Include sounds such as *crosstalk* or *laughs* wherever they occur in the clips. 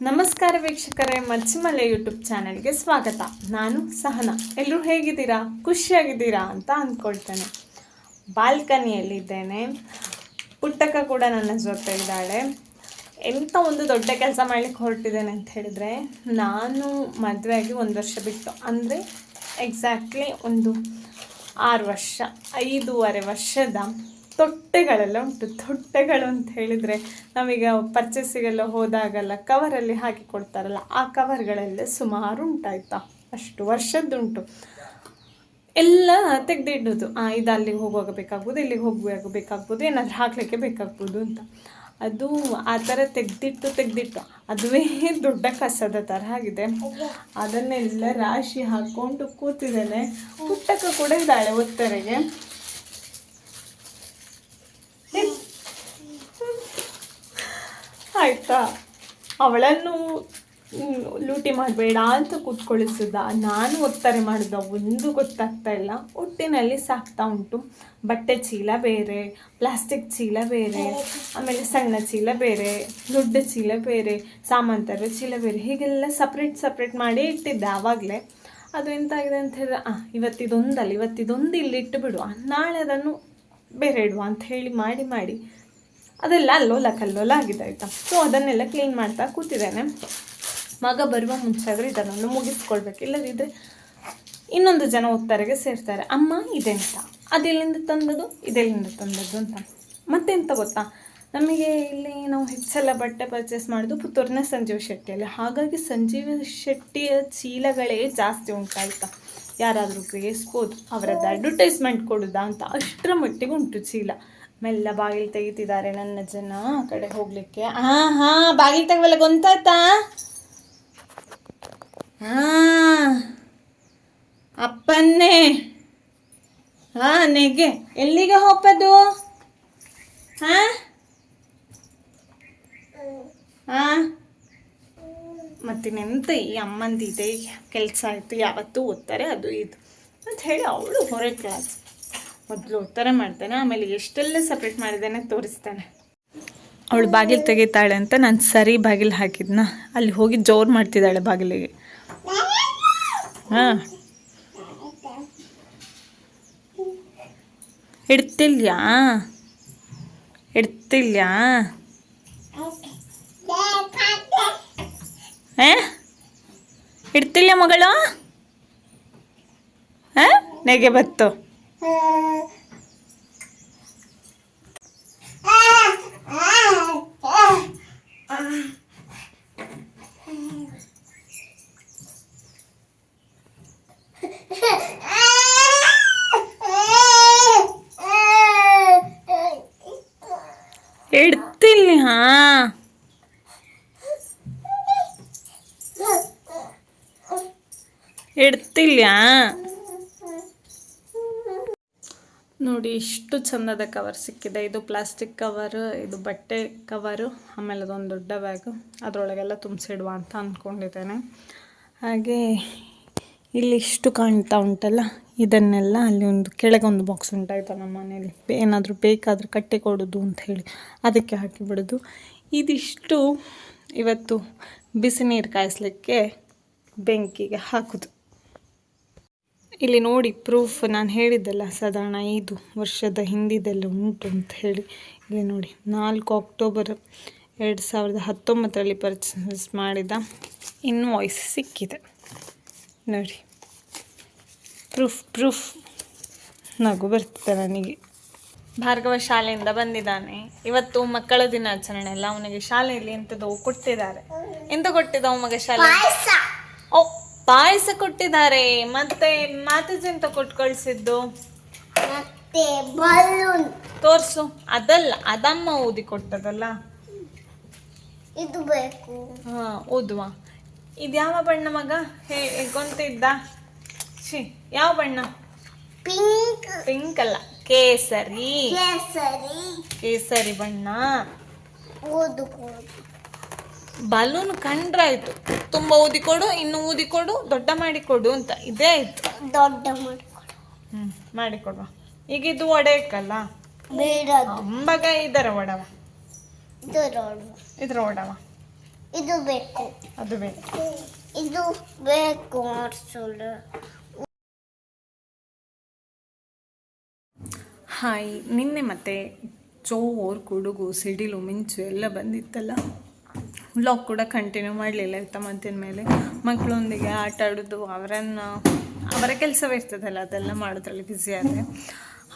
ನಮಸ್ಕಾರ ವೀಕ್ಷಕರೇ ಮಚ್ಚಿಮಲೆ ಯೂಟ್ಯೂಬ್ ಚಾನೆಲ್ಗೆ ಸ್ವಾಗತ. ನಾನು ಸಹನ. ಎಲ್ಲರೂ ಹೇಗಿದ್ದೀರಾ? ಖುಷಿಯಾಗಿದ್ದೀರಾ ಅಂತ ಅಂದ್ಕೊಳ್ತೇನೆ. ಬಾಲ್ಕನಿಯಲ್ಲಿದ್ದೇನೆ. ಪುಟ್ಟಕ್ಕ ಕೂಡ ನನ್ನ ಜೊತೆ ಇದ್ದಾಳೆ. ಎಂಥ ಒಂದು ದೊಡ್ಡ ಕೆಲಸ ಮಾಡ್ಲಿಕ್ಕೆ ಹೊರಟಿದ್ದೇನೆ ಅಂತ ಹೇಳಿದ್ರೆ, ನಾನು ಮದುವೆಯಾಗಿ ಒಂದು ವರ್ಷ ಬಿಟ್ಟು, ಅಂದರೆ ಎಕ್ಸಾಕ್ಟ್ಲಿ ಒಂದು ಆರು ವರ್ಷ, ಐದೂವರೆ ವರ್ಷದ ತೊಟ್ಟೆಗಳೆಲ್ಲ ಉಂಟು. ತೊಟ್ಟೆಗಳು ಅಂತ ಹೇಳಿದರೆ ನಾವೀಗ ಪರ್ಚೇಸಿಗೆಲ್ಲ ಹೋದಾಗೆಲ್ಲ ಕವರಲ್ಲಿ ಹಾಕಿ ಕೊಡ್ತಾರಲ್ಲ ಆ ಕವರ್ಗಳೆಲ್ಲ ಸುಮಾರು ಉಂಟಾಯ್ತಾ? ಅಷ್ಟು ವರ್ಷದ್ದುಂಟು. ಎಲ್ಲ ತೆಗೆದಿಡೋದು. ಇದು ಅಲ್ಲಿಗೆ ಹೋಗುವಾಗ ಬೇಕಾಗ್ಬೋದು, ಇಲ್ಲಿಗೆ ಹೋಗುವಾಗ ಬೇಕಾಗ್ಬೋದು, ಏನಾದರೂ ಹಾಕಲಿಕ್ಕೆ ಬೇಕಾಗ್ಬೋದು ಅಂತ. ಅದು ಆ ಥರ ತೆಗೆದಿಟ್ಟು ತೆಗೆದಿಟ್ಟು, ಅದುವೇ ದೊಡ್ಡ ಕಸದ ಥರ ಆಗಿದೆ. ಅದನ್ನೆಲ್ಲ ರಾಶಿ ಹಾಕ್ಕೊಂಡು ಕೂತಿದ್ದೇನೆ. ಪುಟ್ಟಕ್ಕ ಕೂಡ ಇದ್ದಾಳೆ ಒತ್ತರೆಗೆ. *laughs* ಆಯ್ತಾ? ಅವಳನ್ನು ಲೂಟಿ ಮಾಡಬೇಡ ಅಂತ ಕೂತ್ಕೊಳಿಸಿದ ನಾನು ಒತ್ತಾರೆ ಮಾಡಿದ. ಒಂದು ಗೊತ್ತಾಗ್ತಾ ಇಲ್ಲ. ಒಟ್ಟಿನಲ್ಲಿ ಸಾಕ್ತಾ ಉಂಟು. ಬಟ್ಟೆ ಚೀಲ ಬೇರೆ, ಪ್ಲಾಸ್ಟಿಕ್ ಚೀಲ ಬೇರೆ, ಆಮೇಲೆ ಸಣ್ಣ ಚೀಲ ಬೇರೆ, ದೊಡ್ಡ ಚೀಲ ಬೇರೆ ಸಾಮಾಂತರ ತರೋ ಚೀಲ ಬೇರೆ, ಹೀಗೆಲ್ಲ ಸಪ್ರೇಟ್ ಸಪ್ರೇಟ್ ಮಾಡಿ ಇಟ್ಟಿದ್ದೆ ಆವಾಗಲೇ. ಅದು ಎಂತಾಗಿದೆ ಅಂತ ಹೇಳಿದ್ರೆ ಇವತ್ತಿದೊಂದಲ್ಲ ಇವತ್ತಿದೊಂದು ಇಲ್ಲಿ ಇಟ್ಟು ಬಿಡು. ನಾಳೆ ಅದನ್ನು ಬೇರೆ ಇಡುವ ಅಂತ ಹೇಳಿ ಮಾಡಿ ಮಾಡಿ ಅದೆಲ್ಲ ಅಲ್ಲೋಲ ಕಲ್ಲೋಲ ಆಗಿದೆ ಆಯಿತಾ? ಸೊ ಅದನ್ನೆಲ್ಲ ಕ್ಲೀನ್ ಮಾಡ್ತಾ ಕೂತಿದ್ದೇನೆ. ಮಗ ಬರುವ ಮುಂಚೆ ಆದರೆ ಇದನ್ನು ಮುಗಿಸ್ಕೊಳ್ಬೇಕು. ಇಲ್ಲದಿದ್ದರೆ ಇನ್ನೊಂದು ಜನ ಓದ್ತಾರೆಗೆ ಸೇರ್ತಾರೆ. ಅಮ್ಮ, ಇದೆಂತ? ಅದೆಲ್ಲಿಂದ ತಂದದ್ದು, ಇದೆಲ್ಲಿಂದ ತಂದದ್ದು ಅಂತ. ಮತ್ತೆಂತ ಗೊತ್ತಾ? ನಮಗೆ ಇಲ್ಲಿ ನಾವು ಹೆಚ್ಚೆಲ್ಲ ಬಟ್ಟೆ ಪರ್ಚೇಸ್ ಮಾಡೋದು ಪುತ್ತೂರಿನ ಸಂಜೀವ್ ಶೆಟ್ಟಿಯಲ್ಲಿ. ಹಾಗಾಗಿ ಸಂಜೀವ್ ಶೆಟ್ಟಿಯ ಚೀಲಗಳೇ ಜಾಸ್ತಿ ಉಂಟಾಯ್ತಾ? ಯಾರಾದರೂ ಬೇಯಿಸ್ಬೋದು ಅವರದ್ದು ಅಡ್ವರ್ಟೈಸ್ಮೆಂಟ್ ಕೊಡೋದಾ ಅಂತ ಅಷ್ಟರ ಮಟ್ಟಿಗೆ ಉಂಟು ಚೀಲ. ಮೆಲ್ಲ ಬಾಗಿಲು ತೆಗಿತಿದ್ದಾರೆ ನನ್ನ ಜನ ಆ ಕಡೆ ಹೋಗ್ಲಿಕ್ಕೆ. ಹಾ ಹಾ, ಬಾಗಿಲು ತೆಗವಲ್ಲ ಗೊತ್ತಾಯ್ತಾ ಹಾ ಅಪ್ಪನ್ನೇ. ಹಾ ನೆಗೆ. ಎಲ್ಲಿಗೆ ಹೋಗೋದು ಹಾ ಹಾ ಮತ್ತಿನ್ನೆಂತ ಈ ಅಮ್ಮಂದಿದೆ ಕೆಲಸ ಆಯಿತು, ಯಾವತ್ತೂ ಓದ್ತಾರೆ ಅದು ಇದು ಅಂತ ಹೇಳಿ ಅವಳು ಹೊರ ಕ್ಲಾಸ್ ಮೊದಲು ಉತ್ತರ ಮಾಡ್ತಾನೆ, ಆಮೇಲೆ ಎಷ್ಟೆಲ್ಲ ಸಪ್ರೇಟ್ ಮಾಡಿದ್ದಾನೆ ತೋರಿಸ್ತಾನೆ. ಅವಳು ಬಾಗಿಲು ತೆಗಿತಾಳೆ ಅಂತ ನಾನು ಸರಿ ಬಾಗಿಲು ಹಾಕಿದ್ನ. ಅಲ್ಲಿ ಹೋಗಿ ಜೋರು ಮಾಡ್ತಿದ್ದಾಳೆ ಬಾಗಿಲಿಗೆ. ಹಾಂ. ಇಡ್ತಿಲ್ಯಾ ಇಡ್ತಿಲ್ಯಾ ಏ ಇಡ್ತಿಲ್ಲ ಮಗಳು? ಹಾ? ನೆಗೆ ಬತ್ತು. ಇಡ್ತಿಲ್ಲ ಹಾ? ಇಡ್ತಿಲ್ಲ ನೋಡಿ, ಇಷ್ಟು ಚಂದದ ಕವರ್ ಸಿಕ್ಕಿದೆ. ಇದು ಪ್ಲಾಸ್ಟಿಕ್ ಕವರ್ ಇದು ಬಟ್ಟೆ ಕವರು ಆಮೇಲೆ ಅದೊಂದು ದೊಡ್ಡ ಬ್ಯಾಗು ಅದರೊಳಗೆಲ್ಲ ತುಂಬಿಸಿಡುವ ಅಂತ ಅಂದ್ಕೊಂಡಿದ್ದೇನೆ ಹಾಗೆ ಇಲ್ಲಿ ಇಷ್ಟು ಕಾಣ್ತಾ ಉಂಟಲ್ಲ, ಇದನ್ನೆಲ್ಲ ಅಲ್ಲಿ ಒಂದು ಕೆಳಗೆ ಒಂದು ಬಾಕ್ಸ್ ಉಂಟಾಯ್ತು ನಮ್ಮ ಮನೇಲಿ. ಏನಾದರೂ ಬೇಕಾದರೂ ಕಟ್ಟಿ ಕೊಡೋದು ಅಂತ ಹೇಳಿ ಅದಕ್ಕೆ ಹಾಕಿಬಿಡೋದು ಇದಿಷ್ಟು ಇವತ್ತು ಬಿಸಿ ನೀರು ಕಾಯಿಸ್ಲಿಕ್ಕೆ ಬೆಂಕಿಗೆ ಹಾಕೋದು. ಇಲ್ಲಿ ನೋಡಿ ಪ್ರೂಫ್ ನಾನು ಹೇಳಿದ್ದೆಲ್ಲ ಸಾಧಾರಣ ಐದು ವರ್ಷದ ಹಿಂದಿದೆಲ್ಲ ಉಂಟು ಅಂತ ಹೇಳಿ. ಇಲ್ಲಿ ನೋಡಿ ನಾಲ್ಕು ಅಕ್ಟೋಬರ್ ಎರಡು ಸಾವಿರದ ಹತ್ತೊಂಬತ್ತರಲ್ಲಿ ಪರ್ಚೇಸ್ ಮಾಡಿದ ಇನ್ವಾಯ್ಸ್ ಸಿಕ್ಕಿದೆ. ನೋಡಿ ಪ್ರೂಫ್ ಪ್ರೂಫ್ ನಗು ಬರ್ತಿದೆ ನನಗೆ. ಭಾರ್ಗವ ಶಾಲೆಯಿಂದ ಬಂದಿದ್ದಾನೆ. ಇವತ್ತು ಮಕ್ಕಳ ದಿನಾಚರಣೆ ಅಲ್ಲ ಅವನಿಗೆ ಶಾಲೆಯಲ್ಲಿ ಎಂಥದೋ ಕೊಟ್ಟಿದ್ದಾರೆ. ಎಂತ ಕೊಟ್ಟಿದ್ದಾವ ಮಗ ಶಾಲೆ? ಓ ಪಾಯಸ ಕೊಟ್ಟಿದ್ದಾರೆ. ಮತ್ತೆ ಮಾತಾಜಿ ಎಂತ ಕೊಟ್ಟು ಕಳಿಸಿದ್ದು ಮತ್ತೆ ಬಲೂನ್. ತೋರ್ಸು. ಅದಲ್ಲ ಅದಮ್ಮ ಊದಿ ಕೊಟ್ಟದಲ್ಲ? ಇದು ಬೇಕು. ಹಾ ಓದುವ ಇದು ಯಾವ ಬಣ್ಣ ಮಗ? ಹೇ ಗೊಂತಿದ್ದ ಛೀ ಯಾವ ಬಣ್ಣ? ಪಿಂಕ್. ಪಿಂಕ್ ಅಲ್ಲ ಕೇಸರಿ. ಕೇಸರಿ. ಕೇಸರಿ ಬಣ್ಣ. ಓದುಕೋದು ಬಲೂನ್ ಕಂಡ್ರಾಯ್ತು ತುಂಬಾ ಊದಿಕೊಡು ಇನ್ನು ಊದಿಕೊಡು ದೊಡ್ಡ ಮಾಡಿಕೊಡು ಅಂತ ಇದೇ ಆಯ್ತು. ದೊಡ್ಡ ಮಾಡಿಕೊಡು ಹ್ಮ್ ಮಾಡಿಕೊಡುವ ಈಗ ಇದು ಒಡೆಯಕ್ಕಲ್ಲ? ಬೇಡ ಅಂಬಗ ಇದರ ಒಡವ. ಇದ್ರ ಒಡವ. ಇದು ಬೇಕು ಅದು ಬೇಕು ಇದು ಬೇಕು ಹಾಯ್ ನಿನ್ನೆ ಮತ್ತೆ ಚೋರ್ ಕುಡುಗು ಸಿಡಿಲು ಮಿಂಚು ಎಲ್ಲ ಬಂದಿತ್ತಲ್ಲ? ವ್ಲಾಗ್ ಕೂಡ ಕಂಟಿನ್ಯೂ ಮಾಡಲಿಲ್ಲ ಆಯಿತಾ ಮಧ್ಯಾಹ್ನ ಮೇಲೆ. ಮಕ್ಕಳೊಂದಿಗೆ ಆಟ ಆಡೋದು, ಅವರನ್ನು, ಅವರ ಕೆಲಸವೇ ಇರ್ತದಲ್ಲ, ಅದೆಲ್ಲ ಮಾಡೋದ್ರಲ್ಲಿ ಬ್ಯುಸಿ ಆದರೆ.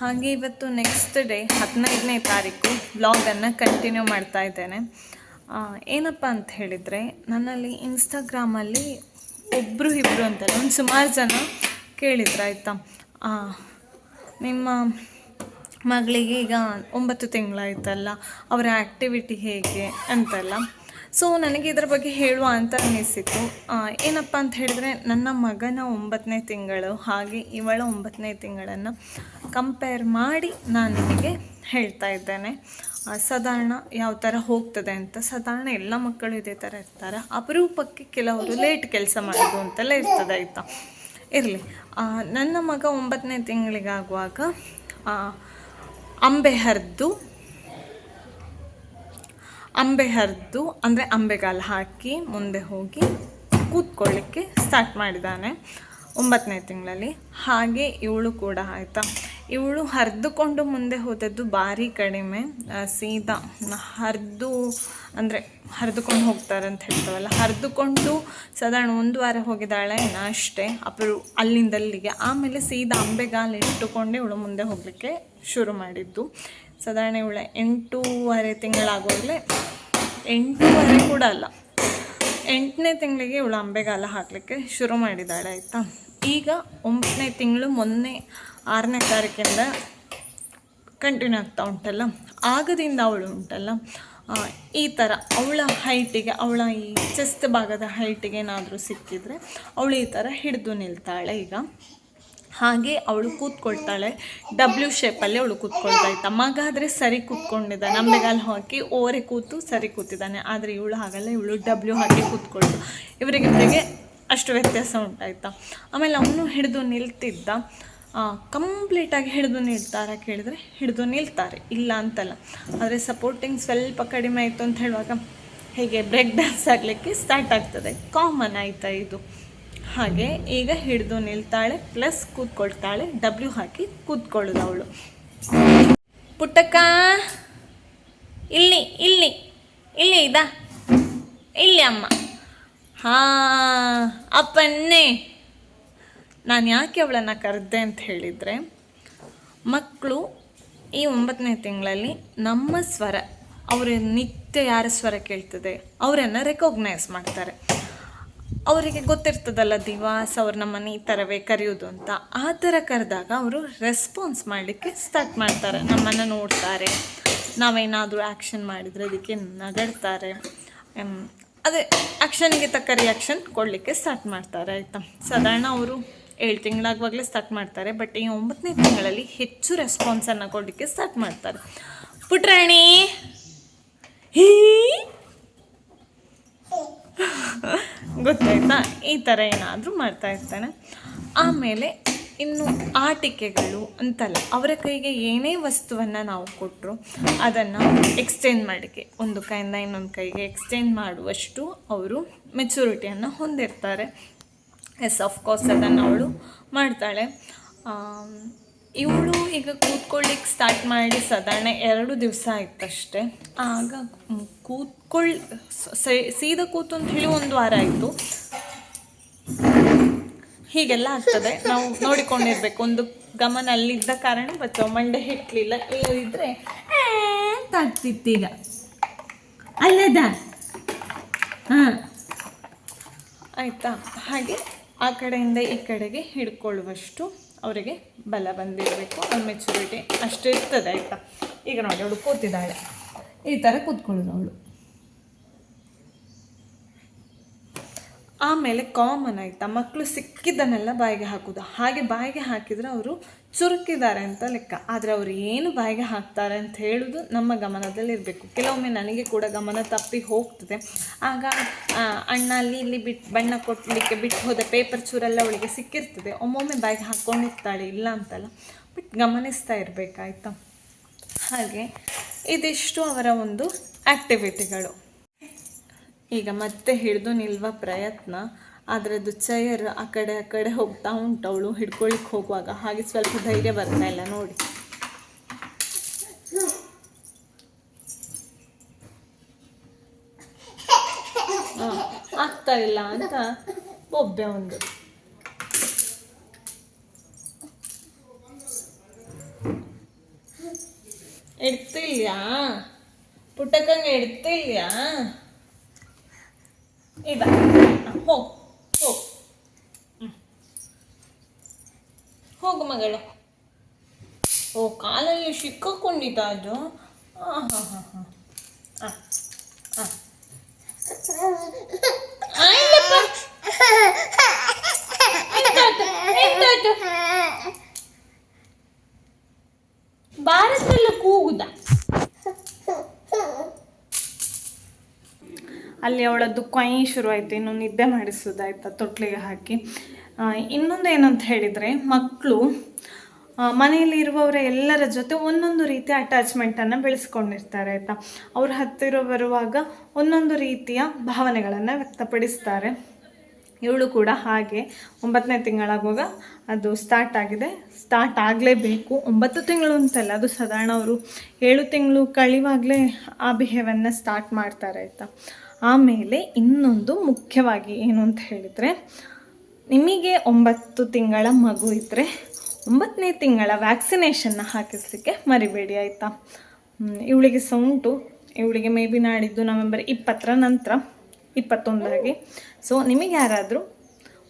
ಹಾಗೆ ಇವತ್ತು ನೆಕ್ಸ್ಟ್ ಡೇ ಹದಿನೈದನೇ ತಾರೀಕು ವ್ಲಾಗನ್ನು ಕಂಟಿನ್ಯೂ ಮಾಡ್ತಾ ಇದ್ದೇನೆ. ಏನಪ್ಪ ಅಂತ ಹೇಳಿದರೆ, ನನ್ನಲ್ಲಿ ಇನ್ಸ್ಟಾಗ್ರಾಮಲ್ಲಿ ಒಬ್ಬರು ಇಬ್ಬರು ಅಂತಲ್ಲ, ಒಂದು ಸುಮಾರು ಜನ ಕೇಳಿದ್ರು ಆಯಿತಾ. ನಿಮ್ಮ ಮಗಳಿಗೆ ಈಗ ಒಂಬತ್ತು ತಿಂಗಳಾಯ್ತಲ್ಲ, ಅವರ ಆ್ಯಕ್ಟಿವಿಟಿ ಹೇಗೆ ಅಂತೆಲ್ಲ. ಸೊ ನನಗೆ ಇದರ ಬಗ್ಗೆ ಹೇಳುವ ಅಂತ ಅನ್ನಿಸಿತು ಏನಪ್ಪ ಅಂತ ಹೇಳಿದ್ರೆ, ನನ್ನ ಮಗನ ಒಂಬತ್ತನೇ ತಿಂಗಳು ಹಾಗೆ ಇವಳ ಒಂಬತ್ತನೇ ತಿಂಗಳನ್ನು ಕಂಪೇರ್ ಮಾಡಿ ನಾನು ನಿಮಗೆ ಹೇಳ್ತಾ ಇದ್ದೇನೆ. ಸಾಧಾರಣ ಯಾವ ಥರ ಹೋಗ್ತದೆ ಅಂತ. ಸಾಧಾರಣ ಎಲ್ಲ ಮಕ್ಕಳು ಇದೇ ಥರ ಇರ್ತಾರೆ. ಅಪರೂಪಕ್ಕೆ ಕೆಲವರು ಲೇಟ್ ಕೆಲಸ ಮಾಡೋದು ಅಂತೆಲ್ಲ ಇರ್ತದೆ ಆಯಿತಾ? ಇರಲಿ. ನನ್ನ ಮಗ ಒಂಬತ್ತನೇ ತಿಂಗಳಿಗಾಗುವಾಗ ಅಂಬೆ ಹರಿದು ಅಂಬೆ ಹರಿದು, ಅಂದರೆ ಅಂಬೆಗಾಲು ಹಾಕಿ ಮುಂದೆ ಹೋಗಿ ಕೂತ್ಕೊಳ್ಳಿಕ್ಕೆ ಸ್ಟಾರ್ಟ್ ಮಾಡಿದ್ದಾನೆ ಒಂಬತ್ತನೇ ತಿಂಗಳಲ್ಲಿ. ಹಾಗೆ ಇವಳು ಕೂಡ ಆಯಿತಾ. ಇವಳು ಹರಿದುಕೊಂಡು ಮುಂದೆ ಹೋದದ್ದು ಭಾರಿ ಕಡಿಮೆ. ಸೀದಾ ಹರಿದು, ಅಂದರೆ ಹರಿದುಕೊಂಡು ಹೋಗ್ತಾರೆ ಅಂತ ಹೇಳ್ತಾವಲ್ಲ, ಹರಿದುಕೊಂಡು ಸಾಧಾರಣ ಒಂದು ವಾರ ಹೋಗಿದ್ದಾಳೆ ಅಷ್ಟೇ. ಅಪರು ಅಲ್ಲಿಂದಲ್ಲಿಗೆ ಆಮೇಲೆ ಸೀದಾ ಅಂಬೆಗಾಲು ಇಟ್ಟುಕೊಂಡೇ ಇವಳು ಮುಂದೆ ಹೋಗಲಿಕ್ಕೆ ಶುರು ಮಾಡಿದ್ದು. ಸಾಧಾರಣ ಇವಳೆ ಎಂಟೂವರೆ ತಿಂಗಳಾಗೋಗಲೇ ಎಂಟೂವರೆ ಕೂಡ ಅಲ್ಲ. ಎಂಟನೇ ತಿಂಗಳಿಗೆ ಇವಳು ಅಂಬೆಗಾಲ ಹಾಕಲಿಕ್ಕೆ ಶುರು ಮಾಡಿದ್ದಾಳೆ ಆಯಿತಾ? ಈಗ ಒಂಬತ್ತನೇ ತಿಂಗಳು ಮೊನ್ನೆ ಆರನೇ ತಾರೀಕಿಂದ ಕಂಟಿನ್ಯೂ ಆಗ್ತಾ ಉಂಟಲ್ಲ? ಆಗದಿಂದ ಅವಳು ಉಂಟಲ್ಲ? ಈ ಥರ ಅವಳ ಹೈಟಿಗೆ ಅವಳ ಈ ಚೆಸ್ಟ್ ಭಾಗದ ಹೈಟಿಗೆ ಏನಾದರೂ ಸಿಕ್ಕಿದ್ರೆ ಅವಳು ಈ ಥರ ಹಿಡಿದು ನಿಲ್ತಾಳೆ ಈಗ. ಹಾಗೆ ಅವಳು ಕೂತ್ಕೊಳ್ತಾಳೆ. ಡಬ್ಲ್ಯೂ ಶೇಪಲ್ಲಿ ಅವಳು ಕೂತ್ಕೊಳ್ತಾ ಇತ್ತ ಮಗ ಆದರೆ ಸರಿ ಕೂತ್ಕೊಂಡಿದ್ದಾನೆ. ನಮ್ಮೆಗಾಲು ಹಾಕಿ ಓರೆ ಕೂತು ಸರಿ ಕೂತಿದ್ದಾನೆ. ಆದರೆ ಇವಳು ಹಾಗಲ್ಲ. ಇವಳು ಡಬ್ಲ್ಯೂ ಹಾಕಿ ಕೂತ್ಕೊಳ್ತು ಇವರಿಗಿಬ್ಬರಿಗೆ ಅಷ್ಟು ವ್ಯತ್ಯಾಸ ಉಂಟಾಯ್ತಾ. ಆಮೇಲೆ ಅವನು ಹಿಡಿದು ನಿಲ್ತಿದ್ದ. ಕಂಪ್ಲೀಟಾಗಿ ಹಿಡಿದು ನಿಲ್ತಾರ ಕೇಳಿದ್ರೆ ಹಿಡಿದು ನಿಲ್ತಾರೆ. ಇಲ್ಲ ಅಂತಲ್ಲ. ಆದರೆ ಸಪೋರ್ಟಿಂಗ್ ಸ್ವಲ್ಪ ಕಡಿಮೆ ಆಯಿತು ಅಂತ ಹೇಳುವಾಗ ಹೀಗೆ ಬ್ರೇಕ್ ಡ್ಯಾನ್ಸ್ ಆಗಲಿಕ್ಕೆ ಸ್ಟಾರ್ಟ್ ಆಗ್ತದೆ. ಕಾಮನ್ ಆಯಿತಾ ಇದು. ಹಾಗೆ ಈಗ ಹಿಡಿದು ನಿಲ್ತಾಳೆ ಪ್ಲಸ್ ಕೂತ್ಕೊಳ್ತಾಳೆ ಡಬ್ಲ್ಯೂ ಹಾಕಿ ಕೂತ್ಕೊಳ್ಳೋದು ಅವಳು. ಪುಟ್ಟಕ್ಕ ಇಲ್ಲಿ ಇಲ್ಲಿ ಇಲ್ಲಿ ಇದಾ? ಇಲ್ಲಿ ಅಮ್ಮ. ಹಾ, ಅಪ್ಪನ್ನೇ. ನಾನು ಯಾಕೆ ಅವಳನ್ನು ಕರೆದೆ ಅಂತ ಹೇಳಿದರೆ ಮಕ್ಕಳು ಈ ಒಂಬತ್ತನೇ ತಿಂಗಳಲ್ಲಿ ನಮ್ಮ ಸ್ವರ, ಅವರ ನಿತ್ಯ ಯಾರ ಸ್ವರ ಕೇಳ್ತದೆ, ಅವರನ್ನು ರೆಕಗ್ನೈಸ್ ಮಾಡ್ತಾರೆ. ಅವರಿಗೆ ಗೊತ್ತಿರ್ತದಲ್ಲ, ದಿವಾಸ್ ಅವ್ರ ನಮ್ಮನ್ನು ಈ ಥರವೇ ಕರೆಯೋದು ಅಂತ. ಆ ಥರ ಕರೆದಾಗ ಅವರು ರೆಸ್ಪಾನ್ಸ್ ಮಾಡಲಿಕ್ಕೆ ಸ್ಟಾರ್ಟ್ ಮಾಡ್ತಾರೆ. ನಮ್ಮನ್ನು ನೋಡ್ತಾರೆ. ನಾವೇನಾದರೂ ಆ್ಯಕ್ಷನ್ ಮಾಡಿದರೆ ಅದಕ್ಕೆ ನಗಡ್ತಾರೆ. ಅದೇ ಆ್ಯಕ್ಷನ್ಗೆ ತಕ್ಕ ರಿಯಾಕ್ಷನ್ ಕೊಡಲಿಕ್ಕೆ ಸ್ಟಾರ್ಟ್ ಮಾಡ್ತಾರೆ, ಆಯಿತಾ? ಸಾಧಾರಣ ಅವರು ಏಳು ತಿಂಗಳಾಗುವಾಗಲೇ ಸ್ಟಾರ್ಟ್ ಮಾಡ್ತಾರೆ ಬಟ್ ಈ ಒಂಬತ್ತನೇ ತಿಂಗಳಲ್ಲಿ ಹೆಚ್ಚು ರೆಸ್ಪಾನ್ಸನ್ನು ಕೊಡಲಿಕ್ಕೆ ಸ್ಟಾರ್ಟ್ ಮಾಡ್ತಾರೆ. ಪುಟ್ರಾಣಿ, ಹೀ *laughs* ಗೊತ್ತಾಯ್ತಾ? ಈ ಥರ ಏನಾದರೂ ಮಾಡ್ತಾ ಇರ್ತಾನೆ. ಆಮೇಲೆ ಇನ್ನು ಆಟಿಕೆಗಳು ಅಂತಲ್ಲ, ಅವರ ಕೈಗೆ ಏನೇ ವಸ್ತುವನ್ನು ನಾವು ಕೊಟ್ಟರು ಅದನ್ನು ಎಕ್ಸ್ಚೇಂಜ್ ಮಾಡಿಕೆ. ಒಂದು ಕೈಯಿಂದ ಇನ್ನೊಂದು ಕೈಗೆ ಎಕ್ಸ್ಚೇಂಜ್ ಮಾಡುವಷ್ಟು ಅವರು ಮೆಚುರಿಟಿಯನ್ನು ಹೊಂದಿರ್ತಾರೆ. ಎಸ್ ಕೋರ್ಸ್ ಅದನ್ನು ಅವಳು ಮಾಡ್ತಾಳೆ. ಇವಳು ಈಗ ಕೂತ್ಕೊಳ್ಳಿಕ್ಕೆ ಸ್ಟಾರ್ಟ್ ಮಾಡಿ ಸಾಧಾರಣ ಎರಡು ದಿವಸ ಆಯ್ತಷ್ಟೇ. ಆಗ ಕೂತ್ಕೊಳ್ ಸೀದಾ ಕೂತು ಅಂತ ಹೇಳಿ ಒಂದು ವಾರ ಆಯಿತು. ಹೀಗೆಲ್ಲ ಆಗ್ತದೆ. ನಾವು ನೋಡಿಕೊಂಡಿರ್ಬೇಕು. ಒಂದು ಗಮನ ಅಲ್ಲಿದ್ದ ಕಾರಣ ಬಚ್ಚ ಮಂಡೆ ಹಿಟ್ಲಿಲ್ಲ ಇಲ್ಲದಿದ್ರೆ ಆಗ್ತಿತ್ತೀಗ ಅಲ್ಲದ? ಹಾಂ. ಆಯಿತಾ? ಹಾಗೆ ಆ ಕಡೆಯಿಂದ ಈ ಕಡೆಗೆ ಹಿಡ್ಕೊಳ್ಳುವಷ್ಟು. ಅವರಿಗೆ ಬಲ ಬಂದಿರಬೇಕು ಅವ್ರ ಮೆಚುರಿಟಿ ಅಷ್ಟು ಇರ್ತದೆ, ಆಯಿತಾ? ಈಗ ನೋಡಿ, ಅವಳು ಕೂತಿದ್ದಾಳೆ. ಈ ಥರ ಕೂತ್ಕೊಳ್ಳೋದು ಅವಳು. ಆಮೇಲೆ ಕಾಮನ್ ಆಯಿತಾ? ಮಕ್ಕಳು ಸಿಕ್ಕಿದ್ದನ್ನೆಲ್ಲ ಬಾಯಿಗೆ ಹಾಕೋದು ಹಾಗೆ ಬಾಯಿಗೆ ಹಾಕಿದರೆ ಅವರು ಚುರುಕಿದ್ದಾರೆ ಅಂತ ಲೆಕ್ಕ. ಆದರೆ ಅವರು ಏನು ಬಾಯಿಗೆ ಹಾಕ್ತಾರೆ ಅಂತ ಹೇಳೋದು ನಮ್ಮ ಗಮನದಲ್ಲಿ ಇರಬೇಕು. ಕೆಲವೊಮ್ಮೆ ನನಗೆ ಕೂಡ ಗಮನ ತಪ್ಪಿ ಹೋಗ್ತದೆ. ಆಗ ಅಣ್ಣ ಅಲ್ಲಿ ಇಲ್ಲಿ ಬಿಟ್ಟು ಬಣ್ಣ ಕೊಟ್ಟಲಿಕ್ಕೆ ಬಿಟ್ಟು ಹೋದ ಪೇಪರ್ ಚೂರೆಲ್ಲ ಅವಳಿಗೆ ಸಿಕ್ಕಿರ್ತದೆ. ಒಮ್ಮೊಮ್ಮೆ ಬಾಯಿಗೆ ಹಾಕ್ಕೊಂಡಿರ್ತಾಳೆ ಇಲ್ಲ ಅಂತಲ್ಲ. ಬಟ್ ಗಮನಿಸ್ತಾ ಇರಬೇಕಾಯ್ತಾ? ಹಾಗೆ ಇದಿಷ್ಟು ಅವರ ಒಂದು ಆ್ಯಕ್ಟಿವಿಟಿಗಳು ಈಗ ಮತ್ತೆ ಹಿಡಿದು ನಿಲ್ವ ಪ್ರಯತ್ನ. ಆದರೆ ಅದು ಚೈರ್ ಆ ಕಡೆ ಆ ಕಡೆ ಹೋಗ್ತಾ ಉಂಟು ಅವಳು ಹಿಡ್ಕೊಳಿಕ್ಕೆ ಹೋಗುವಾಗ. ಹಾಗೆ ಸ್ವಲ್ಪ ಧೈರ್ಯ ಬರ್ತಾ ಇಲ್ಲ ನೋಡಿ. ಆಗ್ತಾ ಇಲ್ಲ ಅಂತ ಒಬ್ಬೆ ಒಂದು. ಇಡ್ತಿಲ್ಯಾ ಪುಟ್ಟಕ್ಕಂಗೆ ಇಡ್ತಿಲ್ಯಾ ಇದ ಹೋಗು ಹೋಗು. ಹೋಗು ಮಗಳು ಓ, ಕಾಲಲ್ಲಿ ಸಿಕ್ಕಾಕೊಂಡಿದ್ದ ಅದು? ಹಾಂ ಹಾಂ ಹಾಂ ಹಾಂ ಹಾಂ ಹಾಂ ಆಯ್ತಪ್ಪ ಎಂತಾಯ್ತು ಭಾರತೆಲ್ಲ ಕೂಗುದ ಅಲ್ಲಿ ಅವಳದ್ದು ಕೊಯ್ ಶುರುವಾಯಿತು ಇನ್ನು ನಿದ್ದೆ ಮಾಡಿಸೋದಾಯ್ತಾ? ತೊಟ್ಲಿಗೆ ಹಾಕಿ. ಇನ್ನೊಂದು ಏನಂತ ಹೇಳಿದರೆ ಮಕ್ಕಳು ಮನೆಯಲ್ಲಿ ಇರುವವರ ಎಲ್ಲರ ಜೊತೆ ಒಂದೊಂದು ರೀತಿಯ ಅಟ್ಯಾಚ್ಮೆಂಟನ್ನು ಬೆಳೆಸ್ಕೊಂಡಿರ್ತಾರೆ, ಆಯಿತಾ? ಅವ್ರ ಹತ್ತಿರ ಬರುವಾಗ ಒಂದೊಂದು ರೀತಿಯ ಭಾವನೆಗಳನ್ನು ವ್ಯಕ್ತಪಡಿಸ್ತಾರೆ. ಇವಳು ಕೂಡ ಹಾಗೆ. ಒಂಬತ್ತನೇ ತಿಂಗಳಾಗುವಾಗ ಅದು ಸ್ಟಾರ್ಟ್ ಆಗಿದೆ. ಸ್ಟಾರ್ಟ್ ಆಗಲೇಬೇಕು. ಒಂಬತ್ತು ತಿಂಗಳು ಅಂತಲ್ಲ, ಅದು ಸಾಧಾರಣ ಅವರು ಏಳು ತಿಂಗಳು ಕಳಿವಾಗಲೇ ಆ ಬಿಹೇವನ್ನು ಸ್ಟಾರ್ಟ್ ಮಾಡ್ತಾರೆ, ಆಯಿತಾ? ಆಮೇಲೆ ಇನ್ನೊಂದು ಮುಖ್ಯವಾಗಿ ಏನು ಅಂತ ಹೇಳಿದರೆ, ನಿಮಗೆ ಒಂಬತ್ತು ತಿಂಗಳ ಮಗು ಇದ್ದರೆ ಒಂಬತ್ತನೇ ತಿಂಗಳ ವ್ಯಾಕ್ಸಿನೇಷನ್ನ ಹಾಕಿಸ್ಲಿಕ್ಕೆ ಮರಿಬೇಡಿ ಆಯಿತಾ? ಇವಳಿಗೆ ಸಹ ಉಂಟು ಇವಳಿಗೆ ಮೇ ಬಿ ನಾಡಿದ್ದು ನವೆಂಬರ್ ಇಪ್ಪತ್ತರ ನಂತರ, ಇಪ್ಪತ್ತೊಂದಾಗಿ. ಸೊ ನಿಮಗೆ ಯಾರಾದರೂ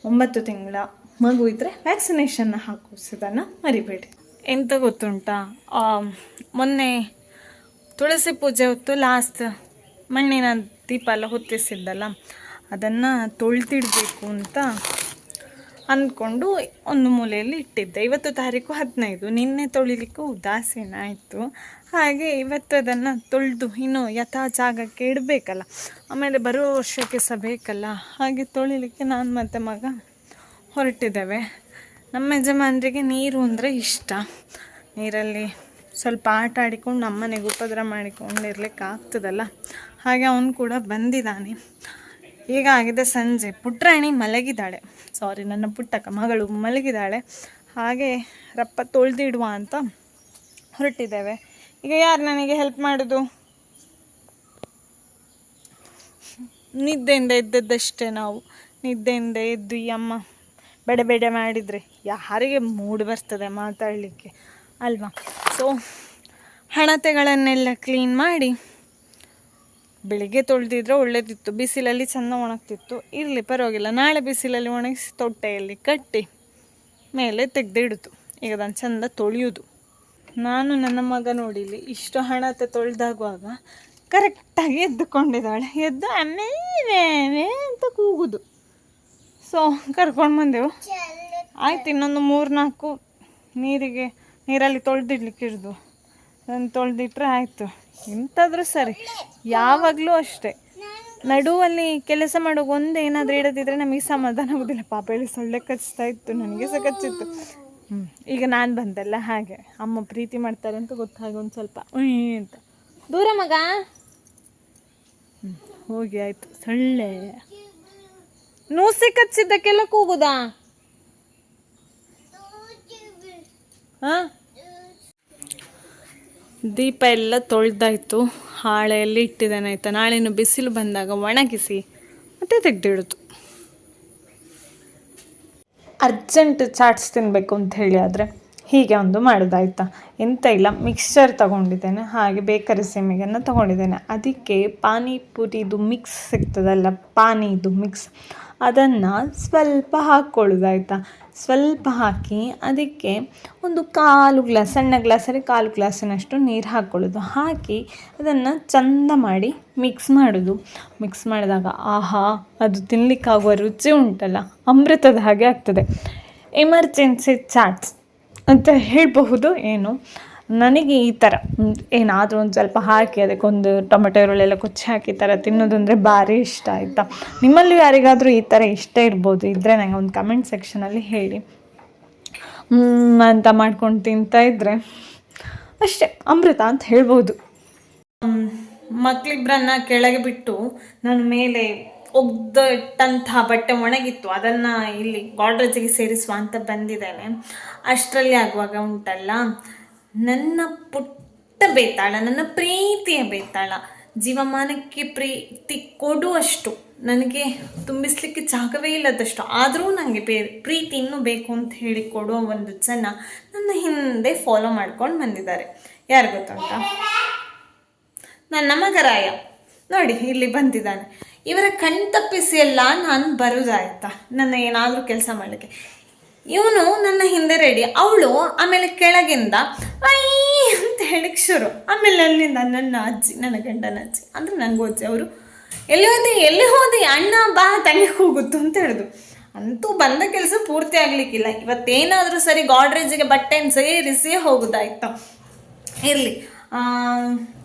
ಒಂಬತ್ತು ತಿಂಗಳ ಮಗು ಇದ್ದರೆ ವ್ಯಾಕ್ಸಿನೇಷನ್ನ ಹಾಕಿಸೋದನ್ನು ಮರಿಬೇಡಿ. ಎಂತ ಗೊತ್ತುಂಟಾ? ಮೊನ್ನೆ ತುಳಸಿ ಪೂಜೆ ಹೊತ್ತು ಲಾಸ್ಟ್ ಮಣ್ಣಿನ ದೀಪ ಎಲ್ಲ ಹೊತ್ತಿಸಿದ್ದಲ್ಲ, ಅದನ್ನು ತೊಳ್ತಿಡಬೇಕು ಅಂತ ಅಂದ್ಕೊಂಡು ಒಂದು ಮೂಲೆಯಲ್ಲಿ ಇಟ್ಟಿದ್ದೆ. ಇವತ್ತು ತಾರೀಕು ಹದಿನೈದು, ನಿನ್ನೆ ತೊಳಿಲಿಕ್ಕೂ ಉದಾಸೀನ ಆಯಿತು. ಹಾಗೆ ಇವತ್ತು ಅದನ್ನು ತೊಳೆದು ಇನ್ನು ಯಥಾ ಜಾಗಕ್ಕೆ ಇಡಬೇಕಲ್ಲ, ಆಮೇಲೆ ಬರೋ ವರ್ಷಕ್ಕೆ ಸಹ ಬೇಕಲ್ಲ ಹಾಗೆ ತೊಳಿಲಿಕ್ಕೆ ನಾನು ಮತ್ತು ಮಗ ಹೊರಟಿದ್ದೇವೆ. ನಮ್ಮ ಯಜಮಾನರಿಗೆ ನೀರು ಅಂದರೆ ಇಷ್ಟ. ನೀರಲ್ಲಿ ಸ್ವಲ್ಪ ಆಟ ಆಡಿಕೊಂಡು ನಮ್ಮನೆಗೆ ಉಪದ್ರ ಮಾಡಿಕೊಂಡು ಇರ್ಲಿಕ್ಕೆ ಆಗ್ತದಲ್ಲ. ಹಾಗೆ ಅವನು ಕೂಡ ಬಂದಿದ್ದಾನೆ. ಈಗ ಆಗಿದೆ ಸಂಜೆ. ಪುಟ್ರಾಣಿ ಮಲಗಿದ್ದಾಳೆ. ಸಾರಿ ನನ್ನ ಪುಟ್ಟಕ್ಕ, ಮಗಳು ಮಲಗಿದ್ದಾಳೆ. ಹಾಗೆ ರಪ್ಪ ತೊಳೆದಿಡುವ ಅಂತ ಹೊರಟಿದ್ದೇವೆ. ಈಗ ಯಾರು ನನಗೆ ಹೆಲ್ಪ್ ಮಾಡೋದು? ನಿದ್ದೆಯಿಂದ ಎದ್ದದ್ದಷ್ಟೇ ನಾವು. ನಿದ್ದೆಯಿಂದ ಎದ್ದು, ಈ ಅಮ್ಮ, ಬೇಡ ಬೇಡ ಮಾಡಿದರೆ ಯಾರಿಗೆ ಮೂಡ್ ಬರ್ತದೆ ಮಾತಾಡಲಿಕ್ಕೆ? ಅಲ್ವಾ? ಸೊ ಹಣತೆಗಳನ್ನೆಲ್ಲ ಕ್ಲೀನ್ ಮಾಡಿ ಬೆಳಿಗ್ಗೆ ತೊಳೆದಿದ್ರೆ ಒಳ್ಳೇದಿತ್ತು. ಬಿಸಿಲಲ್ಲಿ ಚೆಂದ ಒಣಗ್ತಿತ್ತು. ಇರಲಿ, ಪರವಾಗಿಲ್ಲ. ನಾಳೆ ಬಿಸಿಲಲ್ಲಿ ಒಣಗಿಸಿ ತೊಟ್ಟೆಯಲ್ಲಿ ಕಟ್ಟಿ ಮೇಲೆ ತೆಗೆದಿಡ್ತು. ಈಗ ಅದನ್ನು ಚೆಂದ ತೊಳೆಯೋದು. ನಾನು ನನ್ನ ಮಗ ನೋಡಿಲಿ, ಇಷ್ಟು ಹಣತೆ ತೊಳೆದಾಗುವಾಗ ಕರೆಕ್ಟಾಗಿ ಎದ್ದುಕೊಂಡಿದ್ದಾಳೆ. ಎದ್ದು, ಅಮ್ಮೇ ಅಂತ ಕೂಗುದು. ಸೊ ಕರ್ಕೊಂಡು ಬಂದೆವು. ಆಯ್ತು, ಇನ್ನೊಂದು ಮೂರು ನಾಲ್ಕು ನೀರಿಗೆ ನೀರಲ್ಲಿ ತೊಳೆದಿಡ್ಲಿಕ್ಕೆ ಇಡ್ದು ಅದನ್ನು ತೊಳೆದಿಟ್ರೆ ಆಯಿತು. ಎಂತಾದರೂ ಸರಿ. ಯಾವಾಗಲೂ ಅಷ್ಟೇ. ನಡುವಲ್ಲಿ ಕೆಲಸ ಮಾಡುವಾಗ ಒಂದು ಏನಾದರೂ ಇಡದಿದ್ರೆ ನಮಗೆ ಸಮಾಧಾನ ಆಗೋದಿಲ್ಲ. ಪಾಪ ಹೇಳಿ ಸೊಳ್ಳೆ ಕಚ್ತಾ ಇತ್ತು ನನಗೆ ಸಹ ಕಚ್ಚಿತ್ತು. ಹ್ಞೂ ಈಗ ನಾನು ಬಂದಲ್ಲ ಹಾಗೆ. ಅಮ್ಮ ಪ್ರೀತಿ ಮಾಡ್ತಾರೆ ಅಂತ ಗೊತ್ತಾಗ ಒಂದು ಸ್ವಲ್ಪ ಅಂತ. ದೂರ ಮಗ. ಹೋಗಿ ಆಯಿತು. ಸೊಳ್ಳೆ. ನೂಸಿ ಕಚ್ಚಿದ್ದಕ್ಕೆಲ್ಲ ಕೂಗುದಾ? ಹಾಂ? ದೀಪ ಎಲ್ಲ ತೊಳೆದಾಯ್ತು. ಹಾಳೆಯಲ್ಲಿ ಇಟ್ಟಿದ್ದಾನೆ ಆಯಿತಾ. ನಾಳೆನು ಬಿಸಿಲು ಬಂದಾಗ ಒಣಗಿಸಿ ಮತ್ತೆ ತೆಗೆದಿಡೋದು. ಅರ್ಜೆಂಟ್ ಚಾಟ್ಸ್ ತಿನ್ನಬೇಕು ಅಂತ ಹೇಳಿ ಆದರೆ ಹೀಗೆ ಒಂದು ಮಾಡೋದಾಯ್ತಾ. ಎಂತ ಇಲ್ಲ ಮಿಕ್ಸ್ಚರ್ ತಗೊಂಡಿದ್ದೇನೆ. ಹಾಗೆ ಬೇಕರಿ ಸೆಮಿಗೆಯನ್ನು ತಗೊಂಡಿದ್ದೇನೆ. ಅದಕ್ಕೆ ಪಾನಿಪುರಿದು ಮಿಕ್ಸ್ ಸಿಗ್ತದಲ್ಲ ಪಾನಿದು ಮಿಕ್ಸ್ ಅದನ್ನು ಸ್ವಲ್ಪ ಹಾಕ್ಕೊಳ್ಳೋದಾಯ್ತಾ. ಸ್ವಲ್ಪ ಹಾಕಿ ಅದಕ್ಕೆ ಒಂದು ಕಾಲು ಗ್ಲಾಸ್, ಸಣ್ಣ ಗ್ಲಾಸಲ್ಲಿ ಕಾಲು ಗ್ಲಾಸಿನಷ್ಟು ನೀರು ಹಾಕ್ಕೊಳ್ಳೋದು ಹಾಕಿ ಅದನ್ನು ಚಂದ ಮಾಡಿ ಮಿಕ್ಸ್ ಮಾಡೋದು. ಮಿಕ್ಸ್ ಮಾಡಿದಾಗ, ಆಹಾ, ಅದು ತಿನ್ನಲಿಕ್ಕಾಗುವ ರುಚಿ ಉಂಟಲ್ಲ, ಅಮೃತದ ಹಾಗೆ ಆಗ್ತದೆ. ಎಮರ್ಜೆನ್ಸಿ ಚಾಟ್ಸ್ ಅಂತ ಹೇಳಬಹುದು ಏನು. ನನಗೆ ಈ ಥರ, ಏನಾದರೂ ಒಂದು ಸ್ವಲ್ಪ ಹಾಕಿ, ಅದಕ್ಕೊಂದು ಟೊಮೆಟೊ ಈರುಳ್ಳೆಲ್ಲ ಕೊಚ್ಚಿ ಹಾಕಿ ಈ ಥರ ತಿನ್ನೋದಂದರೆ ಭಾರಿ ಇಷ್ಟ ಆಯಿತಾ? ನಿಮ್ಮಲ್ಲಿ ಯಾರಿಗಾದರೂ ಈ ಥರ ಇಷ್ಟ ಇರ್ಬೋದು ಇದ್ದರೆ ನನಗೆ ಒಂದು ಕಮೆಂಟ್ ಸೆಕ್ಷನಲ್ಲಿ ಹೇಳಿ. ಅಂತ ಮಾಡ್ಕೊಂಡು ತಿಂತಾ ಇದ್ದರೆ ಅಷ್ಟೇ, ಅಮೃತ ಅಂತ ಹೇಳ್ಬೋದು. ಮಕ್ಕಳಿಬ್ಬರನ್ನ ಕೆಳಗೆ ಬಿಟ್ಟು ನಾನು ಮೇಲೆ ಒಗ್ದಟ್ಟಂತಹ ಬಟ್ಟೆ ಒಣಗಿತ್ತು. ಅದನ್ನು ಇಲ್ಲಿ ಗಾಡ್ರೇಜಿಗೆ ಸೇರಿಸುವ ಅಂತ ಬಂದಿದ್ದೇನೆ. ಅಷ್ಟರಲ್ಲಿ ಆಗುವಾಗ ಉಂಟಲ್ಲ. ನನ್ನ ಪುಟ್ಟ ಬೇತಾಳ, ನನ್ನ ಪ್ರೀತಿಯ ಬೇತಾಳ, ಜೀವಮಾನಕ್ಕೆ ಪ್ರೀತಿ ಕೊಡುವಷ್ಟು ನನಗೆ ತುಂಬಿಸ್ಲಿಕ್ಕೆ ಜಾಗವೇ ಇಲ್ಲದಷ್ಟು ಆದರೂ ನನಗೆ ಬೇ, ಪ್ರೀತಿ ಇನ್ನೂ ಬೇಕು ಅಂತ ಹೇಳಿ ಕೊಡುವ ಒಂದು ಜನ ನನ್ನ ಹಿಂದೆ ಫಾಲೋ ಮಾಡ್ಕೊಂಡು ಬಂದಿದ್ದಾರೆ. ಯಾರು ಗೊತ್ತಂತ ನನ್ನ ಮಗರಾಯ ನೋಡಿ, ಇಲ್ಲಿ ಬಂದಿದ್ದಾನೆ. ಇವರ ಕಣ್ ತಪ್ಪಿಸಿ ಎಲ್ಲ ನಾನು ಬರೋದಾಯ್ತಾ? ನನ್ನ ಏನಾದರೂ ಕೆಲಸ ಮಾಡಲಿಕ್ಕೆ. ಇವನು ನನ್ನ ಹಿಂದೆ ರೆಡಿ ಅವಳು ಆಮೇಲೆ ಕೆಳಗಿಂದ ಐ ಅಂತ ಹೇಳಕ್ಕೆ ಶುರು. ಆಮೇಲೆ ಅಲ್ಲಿಂದ ನನ್ನ ಅಜ್ಜಿ, ನನ್ನ ಗಂಡನ ಅಜ್ಜಿ, ಅಂದ್ರೆ ನನಗೂ ಅಜ್ಜಿ, ಅವರು, ಎಲ್ಲಿ ಹೋದೆ ಎಲ್ಲಿ ಹೋದೆ, ಅಣ್ಣ ಬಾ ತಲೆ ಹೋಗುತ್ತು ಅಂತ ಹೇಳಿದ್ರು. ಅಂತೂ ಬಂದ ಕೆಲಸ ಪೂರ್ತಿ ಆಗ್ಲಿಕ್ಕಿಲ್ಲ. ಇವತ್ತೇನಾದರೂ ಸರಿ ಗಾಡ್ರೇಜಿಗೆ ಬಟ್ಟೆನ ಸೇರಿಸಿ ಹೋಗುದಾಯ್ತಾ. ಇರಲಿ.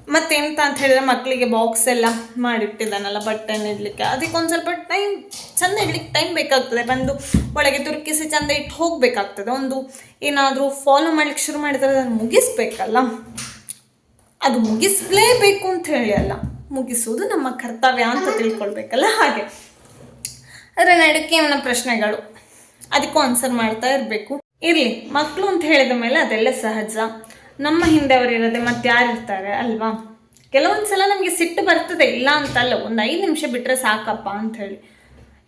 ಮತ್ತೆಂತ ಅಂತ ಹೇಳಿದ್ರೆ ಮಕ್ಕಳಿಗೆ ಬಾಕ್ಸ್ ಎಲ್ಲ ಮಾಡಿಟ್ಟಿದ್ದಾನಲ್ಲ ಬಟ್ಟೆನ ಇಡ್ಲಿಕ್ಕೆ. ಅದಕ್ಕೆ ಒಂದು ಸ್ವಲ್ಪ ಟೈಮ್ ಚಂದ ಇಡ್ಲಿಕ್ಕೆ ಟೈಮ್ ಬೇಕಾಗ್ತದೆ. ಬಂದು ಒಳಗೆ ತುರುಕಿಸಿ ಚಂದ ಇಟ್ಟು ಹೋಗಬೇಕಾಗ್ತದೆ. ಒಂದು ಏನಾದರೂ ಫಾಲೋ ಮಾಡ್ಲಿಕ್ಕೆ ಶುರು ಮಾಡಿದ್ರೆ ಅದನ್ನು ಮುಗಿಸ್ಬೇಕಲ್ಲ. ಅದು ಮುಗಿಸ್ಲೇಬೇಕು ಅಂತ ಹೇಳಿ ಅಲ್ಲ. ಮುಗಿಸುವುದು ನಮ್ಮ ಕರ್ತವ್ಯ ಅಂತ ತಿಳ್ಕೊಳ್ಬೇಕಲ್ಲ ಹಾಗೆ. ಅದರ ನಡುಕೆ ಇವನ ಪ್ರಶ್ನೆಗಳು. ಅದಕ್ಕೂ ಆನ್ಸರ್ ಮಾಡ್ತಾ ಇರಬೇಕು. ಇರಲಿ ಮಕ್ಕಳು ಅಂತ ಹೇಳಿದ ಮೇಲೆ ಅದೆಲ್ಲ ಸಹಜ. ನಮ್ಮ ಹಿಂದೆ ಅವ್ರು ಇರೋದೆ ಮತ್ತೆ ಯಾರು ಇರ್ತಾರೆ ಅಲ್ವಾ? ಕೆಲವೊಂದು ಸಲ ನಮಗೆ ಸಿಟ್ಟು ಬರ್ತದೆ, ಇಲ್ಲ ಅಂತಲ್ಲ ಒಂದು ಐದು ನಿಮಿಷ ಬಿಟ್ಟರೆ ಸಾಕಪ್ಪ ಅಂತ ಹೇಳಿ.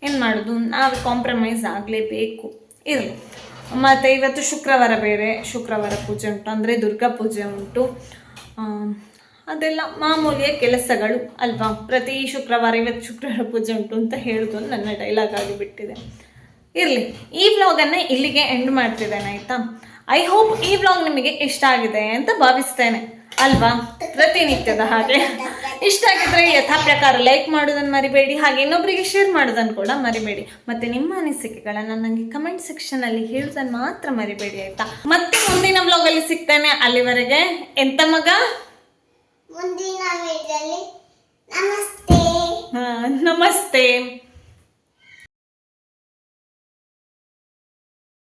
ಏನು ಮಾಡೋದು? ನಾವು ಕಾಂಪ್ರಮೈಸ್ ಆಗಲೇಬೇಕು. ಇರಲಿ. ಮತ್ತು ಇವತ್ತು ಶುಕ್ರವಾರ ಬೇರೆ, ಶುಕ್ರವಾರ ಪೂಜೆ ಉಂಟು, ಅಂದರೆ ದುರ್ಗಾ ಪೂಜೆ ಉಂಟು. ಅದೆಲ್ಲ ಮಾಮೂಲಿಯ ಕೆಲಸಗಳು ಅಲ್ವಾ? ಪ್ರತಿ ಶುಕ್ರವಾರ ಇವತ್ತು ಶುಕ್ರವಾರ ಪೂಜೆ ಉಂಟು ಅಂತ ಹೇಳೋದು ನನ್ನ ಡೈಲಾಗ್ ಆಗಿಬಿಟ್ಟಿದೆ ಇರಲಿ. ಈ ವ್ಲಾಗನ್ನು ಇಲ್ಲಿಗೆ ಎಂಡ್ ಮಾಡ್ತಿದ್ದೇನೆ, ಆಯಿತಾ? ಐ ಹೋಪ್ ಈ ಬ್ಲಾಗ್ ನಿಮಗೆ ಇಷ್ಟ ಆಗಿದೆ ಅಂತ ಭಾವಿಸ್ತೇನೆ. ಅಲ್ವಾ? ಪ್ರತಿನಿತ್ಯದ ಹಾಗೆ. ಇಷ್ಟ ಆಗಿದ್ರೆ ಯಥಾ ಪ್ರಕಾರ ಲೈಕ್ ಮಾಡೋದನ್ನು ಮರಿಬೇಡಿ ಹಾಗೆ ಇನ್ನೊಬ್ಬರಿಗೆ ಶೇರ್ ಮಾಡೋದನ್ನು ಕೂಡ ಮರಿಬೇಡಿ. ಮತ್ತೆ ನಿಮ್ಮ ಅನಿಸಿಕೆಗಳನ್ನು ನನಗೆ ಕಮೆಂಟ್ ಸೆಕ್ಷನಲ್ಲಿ ಹೇಳೋದನ್ನು ಮಾತ್ರ ಮರಿಬೇಡಿ ಆಯ್ತಾ? ಮತ್ತೆ ಮುಂದಿನ ವ್ಲಾಗಲ್ಲಿ ಸಿಗ್ತೇನೆ. ಅಲ್ಲಿವರೆಗೆ ಎಂತ ಮಗ? ಮುಂದಿನ ನಮಸ್ತೆ. ಹಾ, ನಮಸ್ತೆ.